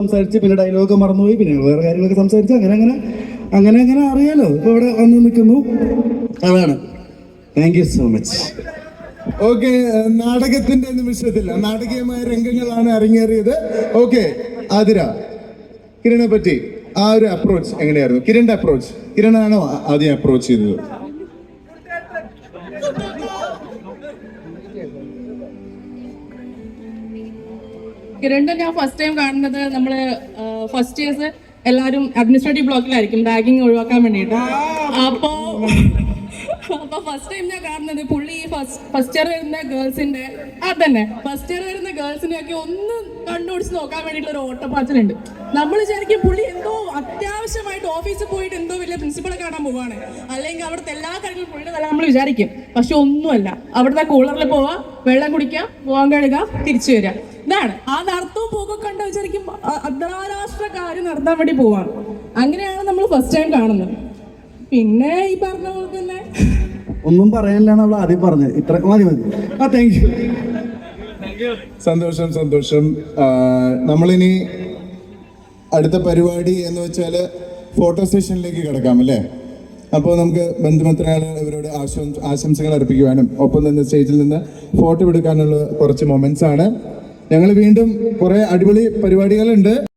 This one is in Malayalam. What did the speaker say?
സംസാരിച്ച് പിന്നെ ഡയലോഗ് മറന്നുപോയി. പിന്നെ വേറെ കാര്യങ്ങളൊക്കെ സംസാരിച്ച് അങ്ങനെ അങ്ങനെ അങ്ങനെ അങ്ങനെ അറിയാലോ. ഇപ്പൊ ഇവിടെ വന്ന് നിൽക്കുന്നു. അതാണ്. Thank you so much okay നാടകത്തിന്റെ നിമിഷത്തിൽ നാടകീയമായ രംഗങ്ങളാണ് അരങ്ങേറിയത്. ഓക്കെ ആതിര കിരണിനെ പറ്റി ആ ഒരു അപ്രോച്ച് എങ്ങനെയായിരുന്നു? കിരണിന്റെ അപ്രോച്ച് കിരണാണോ ആദ്യം അപ്രോച്ച് ചെയ്തത്? കിരണിന്റെ ഞാൻ ഫസ്റ്റ് ടൈം കാണുന്നത് നമ്മൾ ഫസ്റ്റ് ഇയേഴ്സ് എല്ലാരും അഡ്മിനിസ്ട്രേറ്റീവ് ബ്ലോക്കിലായിരിക്കും റാഗിങ് ഒഴിവാക്കാൻ വേണ്ടിട്ട് അപ്പോ അപ്പൊ ഫസ്റ്റ് ടൈം ഞാൻ കാണുന്നത് പുള്ളി ഈ ഫസ്റ്റ് ഇയർ വരുന്ന ഗേൾസിന്റെ അതന്നെ. ഫസ്റ്റ് ഇയർ വരുന്ന ഗേൾസിനെ ഒക്കെ ഒന്ന് കണ്ടുപിടിച്ച് നോക്കാൻ വേണ്ടിയിട്ടുള്ള ഒരു ഓട്ടപ്പാച്ചിലുണ്ട്. നമ്മൾ വിചാരിക്കും പുള്ളി എന്തോ അത്യാവശ്യമായിട്ട് ഓഫീസിൽ പോയിട്ട് എന്തോ വലിയ പ്രിൻസിപ്പളെ കാണാൻ പോവാണ്. അല്ലെങ്കിൽ അവിടുത്തെ എല്ലാ കാര്യങ്ങളും പുള്ളിയുടെ നല്ല നമ്മൾ വിചാരിക്കും. പക്ഷെ ഒന്നുമല്ല. അവിടുത്തെ കൂളറിൽ പോവാ വെള്ളം കുടിക്കുക പോകാൻ കഴുകുക തിരിച്ചു വരിക ഇതാണ് ആ നടത്തവും പോകും കണ്ട വിചാരിക്കും അന്താരാഷ്ട്രക്കാര് അന്താരാഷ്ട്ര കാര്യം നടത്താൻ വേണ്ടി പോവാണ്. അങ്ങനെയാണ് നമ്മൾ ഫസ്റ്റ് ടൈം കാണുന്നത്. പിന്നെ ഈ പറഞ്ഞ പോലെ തന്നെ ഒന്നും പറയാനില്ലാണ് അവൾ ആദ്യം പറഞ്ഞത് ഇത്ര മതി മതി. ആ താങ്ക് യു സന്തോഷം സന്തോഷം. നമ്മളിനി അടുത്ത പരിപാടി എന്ന് വെച്ചാൽ ഫോട്ടോ സെഷനിലേക്ക് കിടക്കാം അല്ലേ? അപ്പോൾ നമുക്ക് ബന്ധുമിത്രങ്ങൾ ഇവരോട് ആശംസ ആശംസകൾ അർപ്പിക്കുവാനും ഒപ്പം നിന്ന് സ്റ്റേജിൽ നിന്ന് ഫോട്ടോ എടുക്കാനുള്ള കുറച്ച് മൊമെന്റ്സ് ആണ്. ഞങ്ങൾ വീണ്ടും കുറേ അടിപൊളി പരിപാടികളുണ്ട്.